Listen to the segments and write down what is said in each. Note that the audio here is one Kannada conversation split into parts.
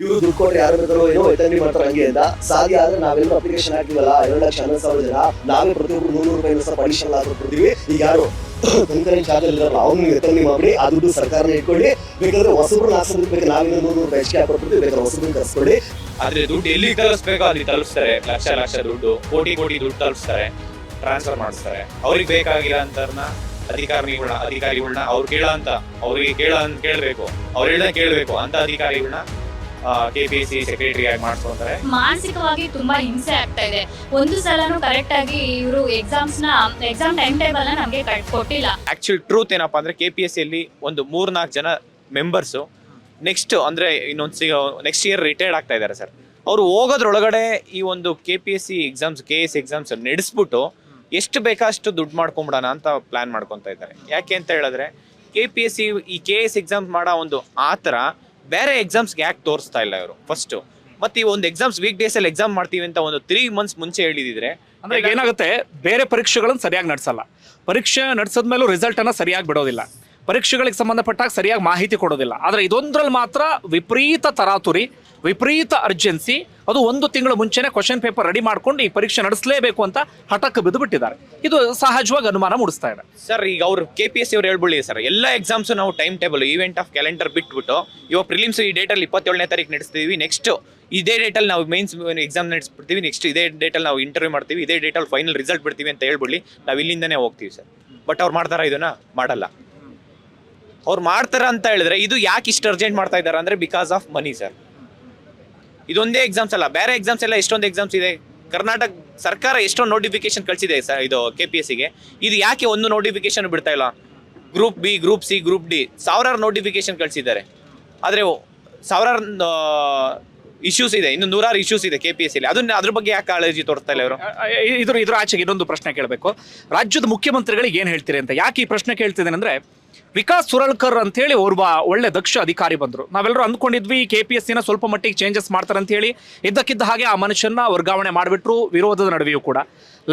ಇವರು ದುಡ್ಡು ಕೊಟ್ಟರೆ ಯಾರು ಬೇಕಾದ್ರೂ ಏನೋ ಎತ್ತಂಗಡಿ ಮಾಡ್ತಾರೆ ಹಂಗೆ ಅಂತ. ಸಾಧ್ಯ ಆದ್ರೆ ನಾವೆಲ್ಲರೂ ಅಪ್ಲಿಕೇಶನ್ ಹಾಕಿವಲ್ಲ, ಎರಡು ಲಕ್ಷ ಹನ್ನೊಂದು ಸಾವಿರ ಜನ. ನಾವೇ ಪ್ರತಿಯೊಬ್ಬರು ನೂರು ರೂಪಾಯಿ ಸಹ ಆಗಿ ಕೊಡ್ತೀವಿ. ಈಗ ಯಾರು ಕಂಕರೆಂಟ್ ಚಾರ್ಜ್ ಇರಲ್ಲ ಅವ್ನು ಎತ್ತಂಗಡಿ ಮಾಡಿ ಆ ದುಡ್ಡು ಸರ್ಕಾರ ಇಟ್ಕೊಳ್ಳಿ. ಬೇಕಾದ್ರೆ ಹೊಸಬ್ರು ನಾಲ್ಕು ಬೇಕು ನಾವಿನ ನೂರು ರೂಪಾಯಿ ಹೆಚ್ಚಿಗೆ ಹಾಕೊಡ್ತೀವಿ ಬೇಕಾದ್ರೆ ಹೊಸಬ್ರು ಕರ್ಸ್ಕೊಳ್ಳಿ ಆದ್ರೆ ದುಡ್ಡು ಎಲ್ಲಿ ತಲುಪಿಸ್ಬೇಕೋ ಅಲ್ಲಿ ತಲುಪಿಸ್ತಾರೆ ಲಕ್ಷ ಲಕ್ಷ ದುಡ್ಡು, ಕೋಟಿ ಕೋಟಿ ದುಡ್ಡು ತಲುಪಿಸ್ತಾರೆ ಟ್ರಾನ್ಸ್ಫರ್ ಮಾಡಿಸ್ತಾರೆ. ಅವ್ರಿಗೆ ಬೇಕಾಗಿಲ್ಲ ಅಂತ ಅಧಿಕಾರಿಗಳನ್ನ ಅಧಿಕಾರಿಗಳನ್ನ ಅವ್ರು ಕೇಳ ಅಂತ, ಅವ್ರಿಗೆ ಕೇಳ ಅಂತ ಕೇಳಬೇಕು. ಅವ್ರು ಕೇಳಬೇಕು. ಅಂತ ಅಧಿಕಾರಿಗಳನ್ನ ಕೆ ಪಿ ಸಿ ಸೆಕ್ರೆಟರಿ ಆಗಿ ಮಾಡಿಸ್ಕೊಂತಾರೆ. ಮಾನಸಿಕವಾಗಿ ತುಂಬಾ ಹಿಂಸೆ ಆಗ್ತಾ ಇದೆ. ಒಂದು ಸಲನು ಕರೆಕ್ಟ್ ಆಗಿ ಇವರು ಎಕ್ಸಾಮ್ಸ್ನ ಎಕ್ಸಾಮ್ ಟೈಮ್ ಟೇಬಲ್ನ ನಮ್ಗೆ ಕಟ್- ಕೊಟ್ಟಿಲ್ಲ. ಆಕ್ಚುಲಿ ಟ್ರೂತ್ ಏನಪ್ಪಾ ಅಂದ್ರೆ ಕೆ ಪಿ ಎಸ್ ಸಿಯಲ್ಲಿ ಒಂದು ಮೂರ್ನಾಲ್ಕು ಜನ ಮೆಂಬರ್ಸು ನೆಕ್ಸ್ಟ್ ಅಂದ್ರೆ ಇನ್ನೊಂದು ನೆಕ್ಸ್ಟ್ ಇಯರ್ ರಿಟೈರ್ಡ್ ಆಗ್ತಾ ಇದ್ದಾರೆ ಸರ್ ಅವರು ಹೋಗೋದ್ರೊಳಗಡೆ ಈ ಒಂದು K P S C exams K S exams ನಡೆಸ್ಬಿಟ್ಟು ಎಷ್ಟು ಬೇಕಷ್ಟು ದುಡ್ಡು ಮಾಡ್ಕೊಂಬಿಡೋಣ ಅಂತ ಪ್ಲಾನ್ ಮಾಡ್ಕೊತಾ ಇದ್ದಾರೆ. ಯಾಕೆ ಅಂತ ಹೇಳಿದ್ರೆ ಕೆ ಪಿ ಎಸ್ ಸಿ ಈ ಕೆ ಎಸ್ ಎಕ್ಸಾಮ್ಸ್ ಮಾಡೋ ಒಂದು ಆ ಥರ ಬೇರೆ ಎಕ್ಸಾಮ್ಸ್ಗೆ ಯಾಕೆ ತೋರಿಸ್ತಾ ಇಲ್ಲ ಇವರು? ಫಸ್ಟು ಮತ್ತೆ ಈ ಒಂದು ಎಕ್ಸಾಮ್ಸ್ ವೀಕ್ ಡೇಸಲ್ಲಿ ಎಕ್ಸಾಮ್ ಮಾಡ್ತೀವಿ ಅಂತ ಒಂದು ತ್ರೀ ಮಂತ್ಸ್ ಮುಂಚೆ ಹೇಳಿದಿದ್ರೆ ಅಂದ್ರೆ ಏನಾಗುತ್ತೆ? ಬೇರೆ ಪರೀಕ್ಷೆಗಳನ್ನು ಸರಿಯಾಗಿ ನಡೆಸಲ್ಲ. ಪರೀಕ್ಷೆ ನಡೆಸಿದ್ಮೇಲೂ ರಿಸಲ್ಟ್ ಅನ್ನ ಸರಿಯಾಗಿ ಬಿಡೋದಿಲ್ಲ. ಪರೀಕ್ಷೆಗಳಿಗೆ ಸಂಬಂಧಪಟ್ಟಾಗ ಸರಿಯಾಗಿ ಮಾಹಿತಿ ಕೊಡೋದಿಲ್ಲ. ಆದರೆ ಇದೊಂದ್ರಲ್ಲಿ ಮಾತ್ರ ವಿಪರೀತ ತರಾತುರಿ ವಿಪರೀತ ಅರ್ಜೆನ್ಸಿ ಅದು ಒಂದು ತಿಂಗಳ ಮುಂಚೆನೇ ಕ್ವಶನ್ ಪೇಪರ್ ರೆಡಿ ಮಾಡ್ಕೊಂಡು ಈ ಪರೀಕ್ಷೆ ನಡೆಸಲೇಬೇಕು ಅಂತ ಹಠಕ್ಕೆ ಬಿದ್ದು ಬಿಟ್ಟಿದ್ದಾರೆ. ಇದು ಸಹಜವಾಗಿ ಅನುಮಾನ ಮೂಡಿಸ್ತಾ ಇದೆ. ಸರ್ ಈಗ ಅವರು ಕೆ ಪಿ ಎಸ್ ಅವ್ರು ಹೇಳ್ಬಿಡಿ ಸರ್ ಎಲ್ಲ ಎಕ್ಸಾಮ್ಸ್ ನಾವು time table event of calendar ಬಿಟ್ಬಿಟ್ಟು, ಇವಾಗ ಪ್ರಿಲಿಮ್ಸ್ ಈ ಡೇಟಲ್ಲಿ ಇಪ್ಪತ್ತೇಳನೇ ತಾರೀಕು ನಡೆಸ್ತೀವಿ ನೆಕ್ಸ್ಟ್ ಇದೇ ಡೇಟಲ್ಲಿ ನಾವು ಮೇನ್ಸ್ ಎಕ್ಸಾಮ್ ನಡೆಸ್ಬಿಡ್ತೀವಿ ನೆಕ್ಸ್ಟ್ ಇದೇ ಡೇಟಲ್ಲಿ ನಾವು ಇಂಟರ್ವ್ಯೂ ಮಾಡ್ತೀವಿ, ಇದೇ ಡೇಟಲ್ಲಿ ಫೈನಲ್ ರಿಸಲ್ಟ್ ಬಿಡ್ತೀವಿ ಅಂತ ಹೇಳ್ಬಿಡಿ ನಾವು ಇಲ್ಲಿಂದನೇ ಹೋಗ್ತೀವಿ ಸರ್ ಬಟ್ ಅವ್ರು ಮಾಡ್ತಾರ ಇದನ್ನ? ಮಾಡಲ್ಲ. ಅವ್ರು ಮಾಡ್ತಾರ ಅಂತ ಹೇಳಿದ್ರೆ ಇದು ಯಾಕೆ ಇಷ್ಟು ಅರ್ಜೆಂಟ್ ಮಾಡ್ತಾ ಇದ್ದಾರೆ ಅಂದರೆ ಬಿಕಾಸ್ ಆಫ್ ಮನಿ ಸರ್ ಇದೊಂದೇ ಎಕ್ಸಾಮ್ಸ್ ಅಲ್ಲ, ಬೇರೆ ಎಕ್ಸಾಮ್ಸ್ ಎಲ್ಲ ಎಷ್ಟೊಂದು ಎಕ್ಸಾಮ್ಸ್ ಇದೆ? ಕರ್ನಾಟಕ ಸರ್ಕಾರ ಎಷ್ಟೊಂದು ನೋಟಿಫಿಕೇಶನ್ ಕಳಿಸಿದೆ ಸರ್ ಇದು ಕೆ ಪಿ ಎಸ್ ಸಿಗೆ ಇದು ಯಾಕೆ ಒಂದು ನೋಟಿಫಿಕೇಶನ್ ಬಿಡ್ತಾ ಇಲ್ಲ? Group B group C group D ಸಾವಿರಾರು ನೋಟಿಫಿಕೇಶನ್ ಕಳಿಸಿದ್ದಾರೆ. ಆದರೆ ಸಾವಿರಾರು ಇಶ್ಯೂಸ್ ಇದೆ, ಇನ್ನು ನೂರಾರು ಇಶ್ಯೂಸ್ ಇದೆ ಕೆ ಪಿ ಎಸ್ ಅದನ್ನ ಅದ್ರ ಬಗ್ಗೆ ಯಾಕೆ ಕಾಳಜಿ ತೋರಿಸ್ತಾ ಇಲ್ಲ ಇವರು? ಇದ್ರ ಇದ್ರ ಆಚೆಗೆ ಇನ್ನೊಂದು ಪ್ರಶ್ನೆ ಕೇಳಬೇಕು. ರಾಜ್ಯದ ಮುಖ್ಯಮಂತ್ರಿಗಳಿಗೆ ಏನು ಹೇಳ್ತೀರಿ ಅಂತ? ಯಾಕೆ ಈ ಪ್ರಶ್ನೆ ಕೇಳ್ತಿದ್ದೇನೆ ಅಂದ್ರೆ ವಿಕಾಸ್ ಸುರಳ್ಕರ್ ಅಂತ ಹೇಳಿ ಒಬ್ಬ ಒಳ್ಳೆ ದಕ್ಷ ಅಧಿಕಾರಿ ಬಂದ್ರು. ನಾವೆಲ್ಲರೂ ಅಂದ್ಕೊಂಡಿದ್ವಿ ಕೆ ಪಿ ಎಸ್ ಸಿನ ಸ್ವಲ್ಪ ಮಟ್ಟಿಗೆ ಚೇಂಜಸ್ ಮಾಡ್ತಾರೆ ಅಂತ ಹೇಳಿ ಇದ್ದಕ್ಕಿದ್ದ ಹಾಗೆ ಆ ಮನುಷ್ಯನ ವರ್ಗಾವಣೆ ಮಾಡಿಬಿಟ್ರು, ವಿರೋಧದ ನಡುವೆಯೂ ಕೂಡ.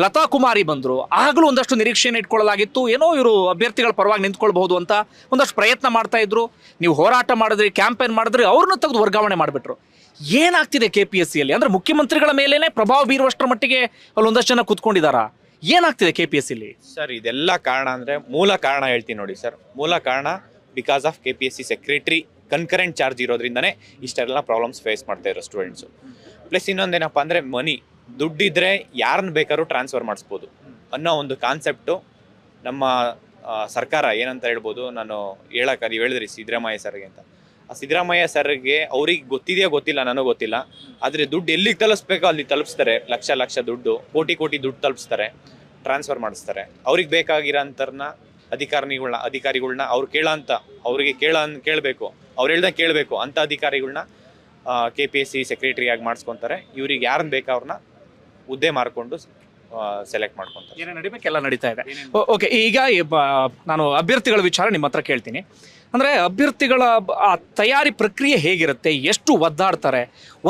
ಲತಾ ಕುಮಾರಿ ಬಂದ್ರು. ಆಗಲೂ ಒಂದಷ್ಟು ನಿರೀಕ್ಷೆಯನ್ನು ಇಟ್ಕೊಳ್ಳಲಾಗಿತ್ತು. ಏನೋ ಇವರು ಅಭ್ಯರ್ಥಿಗಳ ಪರವಾಗಿ ನಿಂತ್ಕೊಳ್ಬಹುದು ಅಂತ ಒಂದಷ್ಟು ಪ್ರಯತ್ನ ಮಾಡ್ತಾ ಇದ್ರು. ನೀವು ಹೋರಾಟ ಮಾಡಿದ್ರಿ ಕ್ಯಾಂಪೇನ್ ಮಾಡಿದ್ರಿ, ಅವ್ರನ್ನ ತೆಗೆದು ವರ್ಗಾವಣೆ ಮಾಡಿಬಿಟ್ರು. ಏನಾಗ್ತಿದೆ ಕೆ ಪಿ ಎಸ್ ಸಿಯಲ್ಲಿ ಅಂದ್ರೆ ಮುಖ್ಯಮಂತ್ರಿಗಳ ಮೇಲೇ ಪ್ರಭಾವ ಬೀರುವಷ್ಟರ ಮಟ್ಟಿಗೆ ಅಲ್ಲಿ ಒಂದಷ್ಟು ಜನ ಕುತ್ಕೊಂಡಿದಾರಾ? ಏನಾಗ್ತಿದೆ ಕೆ ಪಿ ಎಸ್ ಸಿಲಿ ಸರ್ ಇದೆಲ್ಲ ಕಾರಣ ಅಂದರೆ ಮೂಲ ಕಾರಣ ಹೇಳ್ತೀನಿ ನೋಡಿ ಸರ್ ಮೂಲ ಕಾರಣ because of K P S C secretary concurrent charge ಇರೋದ್ರಿಂದನೇ ಇಷ್ಟೆಲ್ಲ ಪ್ರಾಬ್ಲಮ್ಸ್ ಫೇಸ್ ಮಾಡ್ತಾ ಇರೋ ಸ್ಟೂಡೆಂಟ್ಸು ಪ್ಲಸ್ ಇನ್ನೊಂದೇನಪ್ಪ ಅಂದರೆ ಮನಿ ದುಡ್ಡಿದ್ರೆ ಯಾರನ್ನ ಬೇಕಾದ್ರೂ ಟ್ರಾನ್ಸ್ಫರ್ ಮಾಡಿಸ್ಬೋದು ಅನ್ನೋ ಒಂದು ಕಾನ್ಸೆಪ್ಟು ನಮ್ಮ ಸರ್ಕಾರ ಏನಂತ ಹೇಳ್ಬೋದು, ನಾನು ಹೇಳಕ್ಕೆ ನೀವು ಹೇಳಿದ್ರಿ ಸಿದ್ದರಾಮಯ್ಯ ಸರ್ಗೆ ಅಂತ. ಸಿದ್ದರಾಮಯ್ಯ ಸರ್ಗೆ ಅವ್ರಿಗೆ ಗೊತ್ತಿದೆಯಾ ಗೊತ್ತಿಲ್ಲ, ನನಗೂ ಗೊತ್ತಿಲ್ಲ. ಆದರೆ ದುಡ್ಡು ಎಲ್ಲಿಗೆ ತಲುಪಿಸ್ಬೇಕೋ ಅಲ್ಲಿ ತಲುಪಿಸ್ತಾರೆ. ಲಕ್ಷ ಲಕ್ಷ ದುಡ್ಡು, ಕೋಟಿ ಕೋಟಿ ದುಡ್ಡು ತಲುಪಿಸ್ತಾರೆ ಟ್ರಾನ್ಸ್ಫರ್ ಮಾಡಿಸ್ತಾರೆ. ಅವ್ರಿಗೆ ಬೇಕಾಗಿರೋಂಥರನ್ನ ಅಧಿಕಾರಿಗಳನ್ನ ಅಧಿಕಾರಿಗಳನ್ನ ಅವ್ರು ಕೇಳೋ ಅಂತ, ಅವರಿಗೆ ಕೇಳ ಕೇಳಬೇಕು. ಅವ್ರು ಹೇಳ್ದಂಗೆ ಕೇಳಬೇಕು. ಅಂತ ಅಧಿಕಾರಿಗಳನ್ನ ಕೆ ಪಿ ಎಸ್ ಸಿ ಸೆಕ್ರೆಟರಿಯಾಗಿ ಮಾಡಿಸ್ಕೊತಾರೆ. ಇವ್ರಿಗೆ ಯಾರನ್ನ ಬೇಕಾ ಅವ್ರನ್ನ ಹುದ್ದೆ ಮಾರ್ಕೊಂಡು ಸೆಲೆಕ್ಟ್ ಮಾಡ್ಕೊತಾರೆ. ಏನೇ ನಡಿಬೇಕೆಲ್ಲ ನಡೀತಾ ಇದೆ. ಓಕೆ ಈಗ ನಾನು ಅಭ್ಯರ್ಥಿಗಳ ವಿಚಾರ ನಿಮ್ಮ ಹತ್ರ ಕೇಳ್ತೀನಿ. ಅಂದರೆ ಅಭ್ಯರ್ಥಿಗಳ ಆ ತಯಾರಿ ಪ್ರಕ್ರಿಯೆ ಹೇಗಿರುತ್ತೆ? ಎಷ್ಟು ಒದ್ದಾಡ್ತಾರೆ?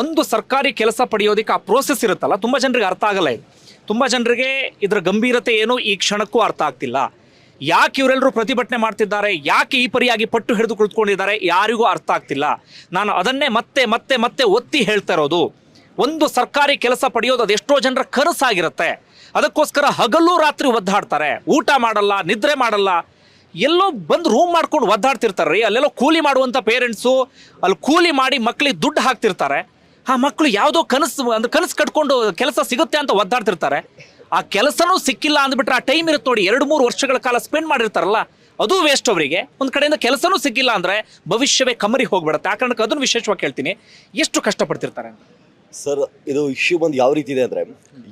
ಒಂದು ಸರ್ಕಾರಿ ಕೆಲಸ ಪಡೆಯೋದಕ್ಕೆ ಆ ಪ್ರೋಸೆಸ್ ಇರುತ್ತಲ್ಲ ತುಂಬ ಜನರಿಗೆ ಅರ್ಥ ಆಗಲ್ಲ ಇದು. ತುಂಬ ಜನರಿಗೆ ಇದರ ಗಂಭೀರತೆ ಏನು ಈ ಕ್ಷಣಕ್ಕೂ ಅರ್ಥ ಆಗ್ತಿಲ್ಲ. ಯಾಕೆ ಇವರೆಲ್ಲರೂ ಪ್ರತಿಭಟನೆ ಮಾಡ್ತಿದ್ದಾರೆ? ಯಾಕೆ ಈ ಪರಿಯಾಗಿ ಪಟ್ಟು ಹಿಡಿದು ಕುಳಿತುಕೊಂಡಿದ್ದಾರೆ? ಯಾರಿಗೂ ಅರ್ಥ ಆಗ್ತಿಲ್ಲ. ನಾನು ಅದನ್ನೇ ಮತ್ತೆ ಮತ್ತೆ ಮತ್ತೆ ಒತ್ತಿ ಹೇಳ್ತಾ ಇರೋದು. ಒಂದು ಸರ್ಕಾರಿ ಕೆಲಸ ಪಡೆಯೋದು ಅದೆಷ್ಟೋ ಜನರ ಕನಸಾಗಿರುತ್ತೆ. ಅದಕ್ಕೋಸ್ಕರ ಹಗಲು ರಾತ್ರಿ ಒದ್ದಾಡ್ತಾರೆ. ಊಟ ಮಾಡಲ್ಲ, ನಿದ್ರೆ ಮಾಡಲ್ಲ. ಎಲ್ಲೋ ಬಂದು ರೂಮ್ ಮಾಡ್ಕೊಂಡು ಒದ್ದಾಡ್ತಿರ್ತಾರೆ ರೀ ಅಲ್ಲೆಲ್ಲೋ ಕೂಲಿ ಮಾಡುವಂಥ ಪೇರೆಂಟ್ಸು ಅಲ್ಲಿ ಕೂಲಿ ಮಾಡಿ ಮಕ್ಕಳಿಗೆ ದುಡ್ಡು ಹಾಕ್ತಿರ್ತಾರೆ. ಆ ಮಕ್ಕಳು ಯಾವುದೋ ಕನಸು, ಅಂದ್ರೆ ಕನಸು ಕಟ್ಕೊಂಡು ಕೆಲಸ ಸಿಗುತ್ತೆ ಅಂತ ಒದ್ದಾಡ್ತಿರ್ತಾರೆ. ಆ ಕೆಲಸನೂ ಸಿಕ್ಕಿಲ್ಲ ಅಂದ್ಬಿಟ್ರೆ ಆ ಟೈಮ್ ಇರುತ್ತೆ ನೋಡಿ, ಎರಡು ಮೂರು ವರ್ಷಗಳ ಕಾಲ ಸ್ಪೆಂಡ್ ಮಾಡಿರ್ತಾರಲ್ಲ, ಅದು ವೇಸ್ಟ್ ಅವರಿಗೆ. ಒಂದು ಕಡೆಯಿಂದ ಕೆಲಸನೂ ಸಿಕ್ಕಿಲ್ಲ ಅಂದ್ರೆ ಭವಿಷ್ಯವೇ ಕಮರಿ ಹೋಗ್ಬಿಡುತ್ತೆ. ಆ ಕಾರಣಕ್ಕೆ ಅದನ್ನು ವಿಶೇಷವಾಗಿ ಕೇಳ್ತೀನಿ ಎಷ್ಟು ಕಷ್ಟಪಡ್ತಿರ್ತಾರೆ ಸರ್ ಇದು ಇಶ್ಯೂ ಬಂದು ಯಾವ ರೀತಿ ಇದೆ ಅಂದ್ರೆ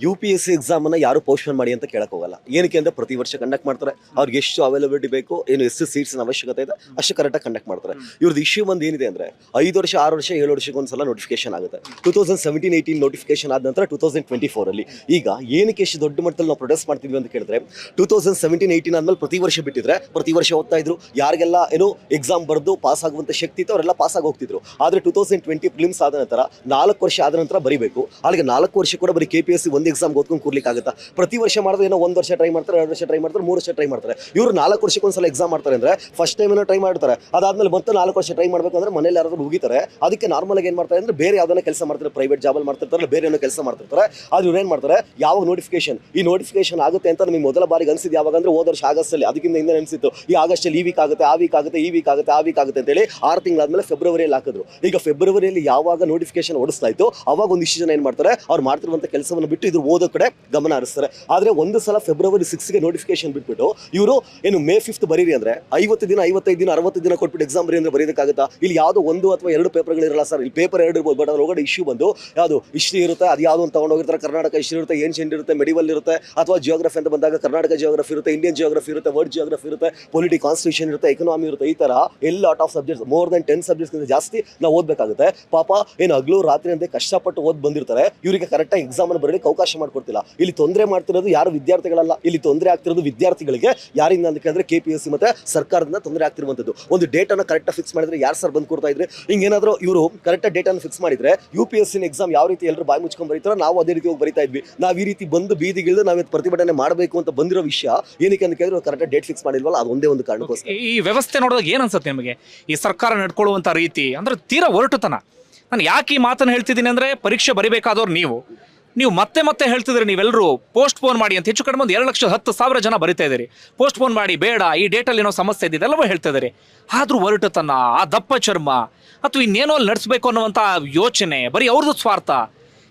ಯು ಪಿ ಎಸ್ ಸಿ ಎಕ್ಸಾಮನ್ನು ಅನ್ನ ಯಾರು ಪೋಸ್ಟ್ಪೋನ್ ಮಾಡಿ ಅಂತ ಕೇಳಕ್ ಹೋಗಲ್ಲ. ಏನಕ್ಕೆ ಅಂದ್ರೆ ಪ್ರತಿ ವರ್ಷ ಕಂಡಕ್ಟ್ ಮಾಡ್ತಾರೆ. ಅವ್ರಿಗೆ ಎಷ್ಟು ಅವೈಲಬಿಲಿಟಿ ಬೇಕು ಏನು ಎಷ್ಟು ಸೀಟ್ಸ್ ಅವಶ್ಯಕತೆ ಇದೆ ಅಷ್ಟು ಕರೆಕ್ಟಾಗಿ ಕಂಡಕ್ಟ್ ಮಾಡ್ತಾರೆ. ಇವ್ರದ್ದು ಇಶ್ಯೂ ಬಂದು ಏನಿದೆ ಅಂದ್ರೆ ಐದು ವರ್ಷ ಆರು ವರ್ಷ ಏಳು ವರ್ಷಕ್ಕೆ ಒಂದ್ಸಲ ನೋಟಿಫಿಕೇಶನ್ ಆಗುತ್ತೆ. Two thousand seventeen eighteen notification ಆದ ನಂತರ ಟೂ ತೌಸಂಡ್ ಟ್ವೆಂಟಿ ಫೋರಲ್ಲಿ ಈಗ ಏನಕ್ಕೆ ಎಷ್ಟು ದೊಡ್ಡ ಮಟ್ಟದಲ್ಲಿ ನಾವು ಪ್ರೊಟೆಸ್ಟ್ ಮಾಡ್ತಿದ್ವಿ ಅಂತ ಕೇಳಿದ್ರೆ ಟೂ ತೌಸಂಡ್ ಸೆವೆಂಟೀನ್ ಏಯ್ಟೀನ್ ಆದಮೇಲೆ ಪ್ರತಿ ವರ್ಷ ಬಿಟ್ಟಿದ್ರೆ ಪ್ರತಿ ವರ್ಷ ಓದ್ತಾ ಇದ್ರು. ಯಾರಿಗೆಲ್ಲ ಏನು ಎಕ್ಸಾಮ್ ಬರೆದು ಪಾಸ್ ಆಗುವಂಥ ಶಕ್ತಿ ಇತ್ತು ಅವರೆಲ್ಲ ಪಾಸ್ ಆಗಿ ಹೋಗ್ತಿದ್ರು. ಆದ್ರೆ ಟೂ ತೌಸಂಡ್ ಟ್ವೆಂಟಿ ಫಿಲಿಮ್ಸ್ ಆದ ನಂತರ ನಾಲ್ಕು ವರ್ಷ ಆದ ನಂತರ ಮಾತ್ರ ಬರಿಬೇಕು. ಅಲ್ಲಿಗೆ ನಾಲ್ಕು ವರ್ಷ ಕೂಡ ಬರೀ ಕೆ ಪಿ ಎಸ್ ಸಿ ಒಂದು ಎಕ್ಸಾಮ್ ಓದ್ಕೊಂಡು ಕೂರ್ಲಿಕ್ಕೆ ಆಗುತ್ತಾ? ಪ್ರತಿ ವರ್ಷ ಮಾಡಿದ್ರೆ ಏನೋ ಒಂದು ವರ್ಷ ಟ್ರೈ ಮಾಡ್ತಾರೆ, ಎರಡು ವರ್ಷ ಟ್ರೈ ಮಾಡ್ತಾರೆ, ಮೂರು ವರ್ಷ ಟ್ರೈ ಮಾಡ್ತಾರೆ. ಇವರು ನಾಲ್ಕು ವರ್ಷಕ್ಕೆ ಒಂದ್ಸಲ ಎಕ್ಸಾಮ್ ಮಾಡ್ತಾರೆ ಅಂದ್ರೆ ಫಸ್ಟ್ ಟೈಮ್ ಏನೋ ಟ್ರೈ ಮಾಡ್ತಾರೆ. ಅದಾದ್ಮೇಲೆ ಮತ್ತೆ ನಾಲ್ಕು ವರ್ಷ ಟ್ರೈ ಮಾಡಬೇಕು ಅಂದ್ರೆ ಮನೇಲಿ ಯಾರಾದ್ರೂ ಹೋಗಿತಾರೆ ಅದಕ್ಕೆ ನಾರ್ಮಲ್ ಆಗಿ ಏನು ಮಾಡ್ತಾರೆ ಅಂದ್ರೆ ಬೇರೆ ಯಾವುದನ್ನ ಕೆಲಸ ಮಾಡ್ತಾರೆ ಪ್ರೈವೇಟ್ ಜಾಬಲ್ಲಿ ಮಾಡ್ತಿರ್ತಾರೆ, ಬೇರೆ ಏನೋ ಕೆಲಸ ಮಾಡ್ತಿರ್ತಾರೆ. ಅದು ಇವ್ರು ಏನು ಮಾಡ್ತಾರೆ? ಯಾವಾಗ ನೋಟಿಫಿಕೇಶನ್ ಈ ನೋಟಿಫಿಕೇಶನ್ ಆಗುತ್ತೆ ಅಂತ ನಮಗೆ ಮೊದಲ ಬಾರಿಗೆ ಅನ್ಸಿದ್ ಯಾವಾಗ ಅಂದ್ರೆ ಹೋದ ವರ್ಷ ಆಗಸ್ಟಲ್ಲಿ, ಅದಕ್ಕಿಂತ ಹಿಂದೆ ಅನ್ಸಿತ್ತು ಈ ಆಗಸ್ಟಲ್ಲಿ ಈ ವೀಕ್ ಆಗುತ್ತೆ, ಆ ವೀಕ್ ಆಗುತ್ತೆ, ಈ ವೀಕ್ ಆಗುತ್ತೆ, ಆ ವೀಕ್ ಆಗುತ್ತೆ ಅಂತೇಳಿ ಆರು ತಿಂಗಳಾದ್ಮೇಲೆ ಫೆಬ್ರವರಿಯಲ್ಲಿ ಹಾಕಿದ್ರು. ಈಗ ಫೆಬ್ರವರಿಯಲ್ಲಿ ಯಾವಾಗ ನೋಟಿಫಿಕೇಶನ್ ಓಡಿಸ್ತಾ ಇತ್ತು ಅವಾಗ ಒಂದಿಷ್ಟು ಜನ ಏನು ಮಾಡ್ತಾರೆ? ಅವ್ರು ಮಾಡ್ತಿರುವಂಥ ಕೆಲಸವನ್ನು ಬಿಟ್ಟು ಇದ್ರ ಓದೋ ಕಡೆ ಗಮನ ಹರಿಸ್ತಾರೆ. ಆದರೆ ಒಂದು ಸಲ ಫೆಬ್ರವರಿ ಸಿಕ್ಸ್ಗೆ ನೋಟಿಫಿಕೇಶನ್ ಬಿಟ್ಬಿಟ್ಟು, ಇವರು ಏನು ಮೇ ಫಿಫ್ತ್ ಬರೀರಿ ಅಂದ್ರೆ ಐವತ್ತು ದಿನ, ಐವತ್ತೈದು ದಿನ, ಅರವತ್ತು ದಿನ ಕೊಟ್ಬಿಟ್ಟು ಎಕ್ಸಾಮ್ ಬರೀ ಅಂದ್ರೆ ಬರೀದಕ್ಕಾಗುತ್ತಾ? ಇಲ್ಲಿ ಯಾವುದೋ ಒಂದು ಅಥವಾ ಎರಡು ಪೇಪರ್ಗಳಿರಲ್ಲ ಸರ್ ಇಲ್ಲಿ ಪೇಪರ್ ಎರಡು ಇರ್ಬೋದು ಬಟ್ ಅದ್ರ ಒಳಗಡೆ ಇಶ್ಯೂ ಬಂದು ಯಾವುದು ಹಿಸ್ಟ್ರಿ ಇರುತ್ತೆ, ಅದು ಯಾವುದು ಅಂತ ತಗೊಂಡೋಗಿರ್ತಾರೆ. ಕರ್ನಾಟಕ ಹಿಸ್ಟ್ರಿ ಇರುತ್ತೆ ಏನ್ಷಿಯಂಟ್ ಇರುತ್ತೆ ಮೆಡಿವಲ್ ಇರುತ್ತೆ, ಅಥವಾ ಜಿಯೋಗ್ರಫಿ ಅಂತ ಬಂದಾಗ ಕರ್ನಾಟಕ ಜಿಯೋಗ್ರಫಿ ಇರುತ್ತೆ ಇಂಡಿಯನ್ ಜಿಯೋಗ್ರಫಿ ಇರುತ್ತೆ ವರ್ಲ್ಡ್ ಜಿಯೋಗ್ರಫಿ ಇರುತ್ತೆ ಪೊಲಿಟಿ ಕಾನ್ಸ್ಟಿಟ್ಯೂಷನ್ ಇರುತ್ತೆ ಎಕನಾಮಿ ಇರುತ್ತೆ, ಈ ತರ ಎಲ್ಲ lot of subject more than ten subjects ಜಾಸ್ತಿ ನಾವು ಓದಬೇಕಾಗುತ್ತೆ. ಪಾಪ, ಏನು ಹಗಲು, ರಾತ್ರಿ ಅಂತ ಕಷ್ಟಪಟ್ಟು ಓದ್ ಬಂದಿರ್ತಾರೆ, ಇವರಿಗೆ ಕರೆಕ್ಟಾಗಿ ಎಕ್ಸಾಮ್ ಅನ್ನು ಬರಲಿಕ್ಕೆ ಅವಕಾಶ ಮಾಡಿಕೊಡ್ತಿಲ್ಲ. ಇಲ್ಲಿ ತೊಂದರೆ ಮಾಡ್ತಿರೋದು ಯಾರು ವಿದ್ಯಾರ್ಥಿಗಳಲ್ಲ. ಇಲ್ಲಿ ತೊಂದರೆ ಆಗ್ತಿರೋದು ವಿದ್ಯಾರ್ಥಿಗಳಿಗೆ. ಯಾರಿಂದ ಅಂತ ಕೇಳಿದ್ರೆ ಕೆ ಪಿ ಎಸ್ ಸಿ ಮತ್ತೆ ಸರ್ಕಾರದಿಂದ ತೊಂದರೆ ಆಗ್ತಿರುವಂಥದ್ದು. ಒಂದು ಡೇಟನ್ನು ಕರೆಕ್ಟಾಗಿ ಫಿಕ್ಸ್ ಮಾಡಿದ್ರೆ ಯಾರು ಸರ್ ಬಂದು ಕೊಡ್ತಾ ಇದ್ರೆ? ಹಿಂಗೇನಾದ್ರೂ ಇವರು ಕರೆಕ್ಟ್ ಡೇಟ್ ಅನ್ನು ಫಿಕ್ಸ್ ಮಾಡಿದ್ರೆ U P S C exam ಯಾವ ರೀತಿ ಎಲ್ಲರೂ ಬಾಯಿ ಮುಚ್ಕೊಂಡು ಬರೀತಾರೋ ನಾವು ಅದೇ ರೀತಿ ಹೋಗಿ ಬರಿತಾ ಇದ್ವಿ. ನಾವು ಈ ರೀತಿ ಬಂದು ಬೀದಿಗಿಳಿದು ನಾವು ಪ್ರತಿಭಟನೆ ಮಾಡಬೇಕು ಅಂತ ಬಂದಿರೋ ವಿಷಯ ಏನಕ್ಕೆ ಅಂತ ಕೇಳಿದ್ರೆ ಕರೆಕ್ಟ್ ಡೇಟ್ ಫಿಕ್ಸ್ ಮಾಡಿಲ್ವಲ್ಲ ಅದೊಂದೇ ಒಂದೇ ಕಾರಣಕ್ಕೋಸ್ಕರ. ಈ ವ್ಯವಸ್ಥೆ ನೋಡಿದಾಗ ಏನ್ ಅನ್ಸುತ್ತೆ ನಿಮಗೆ? ಈ ಸರ್ಕಾರ ನಡ್ಕೊಳ್ಳುವಂತ ರೀತಿ ಅಂದ್ರೆ ತೀರಾ ಒರಟುತನ. ನಾನು ಯಾಕೆ ಈ ಮಾತನ್ನು ಹೇಳ್ತಿದ್ದೀನಿ ಅಂದರೆ ಪರೀಕ್ಷೆ ಬರಿಬೇಕಾದವ್ರು ನೀವು. ನೀವು ಮತ್ತೆ ಮತ್ತೆ ಹೇಳ್ತಿದ್ರೆ ನೀವೆಲ್ಲರೂ ಪೋಸ್ಟ್ ಪೋನ್ ಮಾಡಿ ಅಂತ. ಹೆಚ್ಚು ಕಡಿಮೆ ಒಂದು ಎರಡು ಲಕ್ಷ ಹತ್ತು ಸಾವಿರ ಜನ ಬರಿತಾ ಇದ್ದೀರಿ. ಪೋಸ್ಟ್ ಪೋನ್ ಮಾಡಿ, ಬೇಡ, ಈ ಡೇಟಲ್ಲಿ ಏನೋ ಸಮಸ್ಯೆ ಇದೆ, ಇದೆಲ್ಲವೂ ಹೇಳ್ತಾ ಇದ್ದೀರಿ. ಆದರೂ ಹೊರಟತನ ಆ ದಪ್ಪ ಚರ್ಮ, ಅಥವಾ ಇನ್ನೇನೋ ಅಲ್ಲಿ ನಡೆಸಬೇಕು ಅನ್ನುವಂಥ ಯೋಚನೆ, ಬರೀ ಅವ್ರದ್ದು ಸ್ವಾರ್ಥ.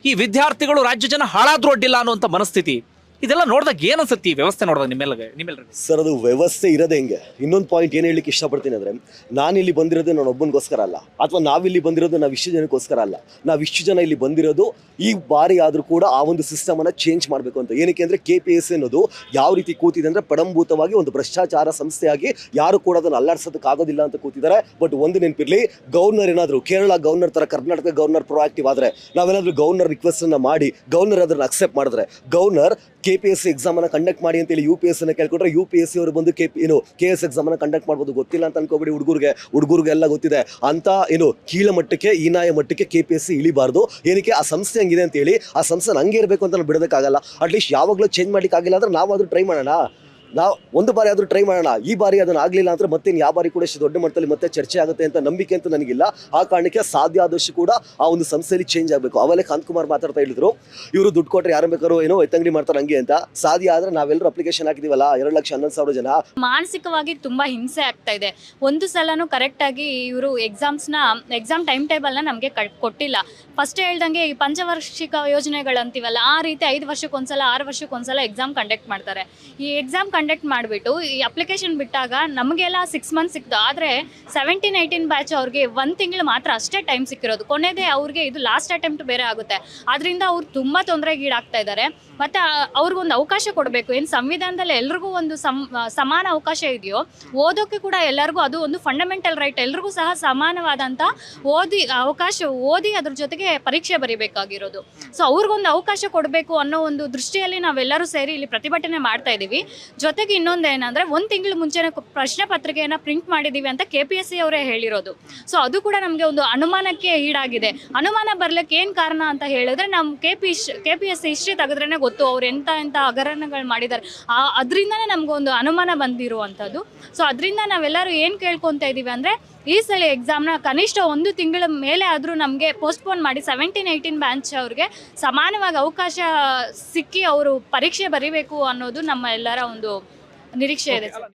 ಈ ವಿದ್ಯಾರ್ಥಿಗಳು ರಾಜ್ಯ ಜನ ಹಾಳಾದ್ರೂ ಅಡ್ಡಿಲ್ಲ ಅನ್ನುವಂಥ ಮನಸ್ಥಿತಿ. ಇದೆಲ್ಲ ನೋಡಿದಾಗ ಏನ್ ಅನ್ಸುತ್ತೆ ಈ ವ್ಯವಸ್ಥೆ ನೋಡಿದಾಗ ನಿಮ್ಮೆಲ್ಲ ನಿಮ್ಮೆಲ್ಲರಿಗೆ ಸರ್, ಅದು ವ್ಯವಸ್ಥೆ ಇರೋದೇ ಹೆಂಗೆ? ಇನ್ನೊಂದು ಪಾಯಿಂಟ್ ಏನು ಹೇಳಲಿಕ್ಕೆ ಇಷ್ಟಪಡ್ತೀನಿ ಅಂದರೆ, ನಾನು ಇಲ್ಲಿ ಬಂದಿರೋದು ನಾನು ಒಬ್ಬನಿಗೋಸ್ಕರ ಅಲ್ಲ. ಅಥವಾ ನಾವಿಲ್ಲಿ ಬಂದಿರೋದು ನಾವು ಇಷ್ಟು ಜನಕ್ಕೋಸ್ಕರ ಅಲ್ಲ. ನಾವು ಇಷ್ಟು ಜನ ಇಲ್ಲಿ ಬಂದಿರೋದು ಈ ಬಾರಿ ಆದರೂ ಕೂಡ ಆ ಒಂದು ಸಿಸ್ಟಮನ್ನು ಚೇಂಜ್ ಮಾಡಬೇಕು ಅಂತ. ಏನಕ್ಕೆ ಅಂದರೆ ಕೆ ಪಿ ಎಸ್ ಅನ್ನೋದು ಯಾವ ರೀತಿ ಕೂತಿದೆ ಅಂದರೆ ಪಡಂಭೂತವಾಗಿ ಒಂದು ಭ್ರಷ್ಟಾಚಾರ ಸಂಸ್ಥೆಯಾಗಿ ಯಾರು ಕೂಡ ಅದನ್ನು ಅಲ್ಲಾಡ್ಸೋದಕ್ಕಾಗೋದಿಲ್ಲ ಅಂತ ಕೂತಿದ್ದಾರೆ. ಬಟ್ ಒಂದು ನೆನಪಿರಲಿ ಗವರ್ನರ್ ಏನಾದರೂ, ಕೇರಳ ಗವರ್ನರ್ ಥರ ಕರ್ನಾಟಕ ಗವರ್ನರ್ ಪ್ರೊಆಕ್ಟಿವ್ ಆದರೆ ನಾವೇನಾದರೂ ಗವರ್ನರ್ ರಿಕ್ವೆಸ್ಟನ್ನು ಮಾಡಿ ಗವರ್ನರ್ ಅದನ್ನು ಅಕ್ಸೆಪ್ಟ್ ಮಾಡಿದ್ರೆ governor K P S C conduct ಮಾಡಿ ಅಂತೇಳಿ ಯು ಪಿ ಎಸ್ ಅನ್ನ ಕೇಳ್ಕೊಂಡ್ರೆ ಯು ಪಿ ಎಸ್ ಸಿ ಅವರು ಬಂದು ಕೆ ಏನು ಕೆ ಎಸ್ ಎಕ್ಸಾಮನ್ನು ಕಂಡಕ್ಟ್ ಮಾಡ್ಬೋದು ಗೊತ್ತಿಲ್ಲ ಅಂತ ಅನ್ಕೋಬೇಡಿ ಹುಡುಗರಿಗೆ. ಹುಡುಗರಿಗೆಲ್ಲ ಗೊತ್ತಿದೆ. ಅಂತ ಏನು ಕೀಳ ಮಟ್ಟಕ್ಕೆ ಈನಾಯ ಮಟ್ಟಕ್ಕೆ ಕೆ ಪಿ ಎಸ್ ಸಿ ಇಳಿಬಾರ್ದು. ಏನಕ್ಕೆ? ಆ ಸಂಸ್ಥೆ ಹಂಗಿದೆ ಅಂತೇಳಿ ಆ ಸಂಸ್ಥೆ ಹಂಗೆ ಇರಬೇಕು ಅಂತ ಬಿಡೋದಕ್ಕಾಗಲ್ಲ. ಅಟ್ಲೀಸ್ಟ್ ಯಾವಾಗಲೂ ಚೇಂಜ್ ಮಾಡ್ಲಿಕ್ಕೆ ಆಗಿಲ್ಲ ಅಂದ್ರೆ ನಾವಾದರೂ ಟ್ರೈ ಮಾಡೋಣ. ನಾವು ಒಂದು ಬಾರಿ ಆದರೂ ಟ್ರೈ ಮಾಡೋಣ. ಈ ಬಾರಿ ಅದನ್ನು ಆಗಲಿಲ್ಲ ಅಂದ್ರೆ ಮತ್ತೆ ಯಾವ ಬಾರಿ ಕೂಡ ಇಷ್ಟು ದೊಡ್ಡ ಮಟ್ಟದಲ್ಲಿ ಮತ್ತೆ ಚರ್ಚೆ ಆಗುತ್ತೆ ಅಂತ ನಂಬಿಕೆ ಅಂತ ನನಗಿಲ್ಲ. ಆ ಕಾರಣಕ್ಕೆ ಸಾಧ್ಯ ಆದಷ್ಟು ಕೂಡ ಆ ಒಂದು ಸಂಸ್ಥೆಯಲ್ಲಿ ಚೇಂಜ್ ಆಗಬೇಕು. ಅವಲೇ ಕಾಂತ್ ಕುಮಾರ್ ಮಾತಾಡ್ತಾ ಹೇಳಿದ್ರು. ಇವರು ದುಡ್ಡು ಕೊಟ್ಟರೆ ಯಾರು ಬೇಕಾದ್ರೂ ಏನೋ ಎತ್ತಂಗಡಿ ಮಾಡ್ತಾರೆ ಹಂಗೆ ಅಂತ. ಸಾಧ್ಯ ಆದರೆ ನಾವೆಲ್ಲರೂ ಅಪ್ಲಿಕೇಶನ್ ಹಾಕಿದೀವಲ್ಲ, ಎರಡು ಲಕ್ಷ ಹನ್ನೊಂದು ಸಾವಿರ ಜನ. ಮಾನಸಿಕವಾಗಿ ತುಂಬಾ ಹಿಂಸೆ ಆಗ್ತಾ ಇದೆ. ಒಂದು ಸಲನೂ ಕರೆಕ್ಟಾಗಿ ಇವರು ಎಕ್ಸಾಮ್ಸ್ನ ಎಕ್ಸಾಮ್ ಟೈಮ್ ಟೇಬಲ್ನ ನಮಗೆ ಕೊಟ್ಟಿಲ್ಲ. ಫಸ್ಟ್ ಹೇಳ್ದಂಗೆ ಈ ಪಂಚವಾರ್ಷಿಕ ಯೋಜನೆಗಳಂತೀವಲ್ಲ, ಆ ರೀತಿ ಐದು ವರ್ಷಕ್ಕೊಂದ್ಸಲ, ಆರು ವರ್ಷಕ್ಕೊಂದ್ಸಲ ಎಕ್ಸಾಮ್ ಕಂಡಕ್ಟ್ ಮಾಡ್ತಾರೆ. ಈ ಎಕ್ಸಾಮ್ ಕಂಡಕ್ಟ್ ಮಾಡಿಬಿಟ್ಟು, ಈ ಅಪ್ಲಿಕೇಶನ್ ಬಿಟ್ಟಾಗ ನಮಗೆಲ್ಲ ಸಿಕ್ಸ್ ಮಂತ್ಸ್ ಸಿಕ್ತು ಆದರೆ ಸೆವೆಂಟೀನ್ ಏಯ್ಟೀನ್ ಬ್ಯಾಚ್ ಅವ್ರಿಗೆ ಒಂದು ತಿಂಗಳು ಮಾತ್ರ ಅಷ್ಟೇ ಟೈಮ್ ಸಿಕ್ಕಿರೋದು. ಕೊನೆದೇ ಅವ್ರಿಗೆ ಇದು ಲಾಸ್ಟ್ ಅಟೆಂಪ್ಟ್ ಬೇರೆ ಆಗುತ್ತೆ. ಅದರಿಂದ ಅವ್ರು ತುಂಬ ತೊಂದರೆಗೀಡಾಗ್ತಾ ಇದ್ದಾರೆ. ಮತ್ತು ಅವ್ರಿಗೊಂದು ಅವಕಾಶ ಕೊಡಬೇಕು. ಏನು ಸಂವಿಧಾನದಲ್ಲಿ ಎಲ್ರಿಗೂ ಒಂದು ಸಮ್ ಸಮಾನ ಅವಕಾಶ ಇದೆಯೋ ಓದೋಕ್ಕೆ ಕೂಡ ಎಲ್ಲರಿಗೂ ಅದು ಒಂದು ಫಂಡಮೆಂಟಲ್ ರೈಟ್ ಎಲ್ರಿಗೂ ಸಹ ಸಮಾನವಾದಂಥ ಓದಿ, ಅವಕಾಶ ಓದಿ ಅದ್ರ ಜೊತೆಗೆ ಪರೀಕ್ಷೆ ಬರೀಬೇಕಾಗಿರೋದು. ಸೊ ಅವ್ರಿಗೊಂದು ಅವಕಾಶ ಕೊಡಬೇಕು ಅನ್ನೋ ಒಂದು ದೃಷ್ಟಿಯಲ್ಲಿ ನಾವೆಲ್ಲರೂ ಸೇರಿ ಇಲ್ಲಿ ಪ್ರತಿಭಟನೆ ಮಾಡ್ತಾ ಇದ್ದೀವಿ ಜೊತೆಗೆ ಇನ್ನೊಂದು ಏನಂದ್ರೆ, ಒಂದು ತಿಂಗಳ ಮುಂಚೆನೇ ಪ್ರಶ್ನೆ ಪತ್ರಿಕೆಯನ್ನು ಪ್ರಿಂಟ್ ಮಾಡಿದ್ದೀವಿ ಅಂತ ಕೆ ಪಿ ಎಸ್ ಸಿ ಅವರೇ ಹೇಳಿರೋದು. ಸೊ ಅದು ಕೂಡ ನಮಗೆ ಒಂದು ಅನುಮಾನಕ್ಕೆ ಈಡಾಗಿದೆ. ಅನುಮಾನ ಬರ್ಲಿಕ್ಕೆ ಏನು ಕಾರಣ ಅಂತ ಹೇಳಿದ್ರೆ ನಮ್ಮ K P K P S C history ತೆಗೆದ್ರೇ ಗೊತ್ತು ಅವ್ರು ಎಂಥ ಎಂಥ ಹಗರಣಗಳು ಮಾಡಿದ್ದಾರೆ ಆ, ಅದರಿಂದನೇ ಒಂದು ಅನುಮಾನ ಬಂದಿರುವಂಥದ್ದು. ಸೊ ಅದರಿಂದ ನಾವೆಲ್ಲರೂ ಏನು ಕೇಳ್ಕೊತಾ ಇದ್ದೀವಿ ಅಂದರೆ, ಈ ಸಲ ಎಕ್ಸಾಮ್ನ ಕನಿಷ್ಠ ಒಂದು ತಿಂಗಳ ಮೇಲೆ ಆದರೂ ನಮಗೆ ಪೋಸ್ಟ್ಪೋನ್ ಮಾಡಿ ಸೆವೆಂಟೀನ್ ಏಯ್ಟೀನ್ ಬ್ಯಾಂಚ್ ಅವ್ರಿಗೆ ಸಮಾನವಾಗಿ ಅವಕಾಶ ಸಿಕ್ಕಿ ಅವರು ಪರೀಕ್ಷೆ ಬರೀಬೇಕು ಅನ್ನೋದು ನಮ್ಮ ಎಲ್ಲರ ಒಂದು ನಿರೀಕ್ಷೆ ಇದೆ ಸರ್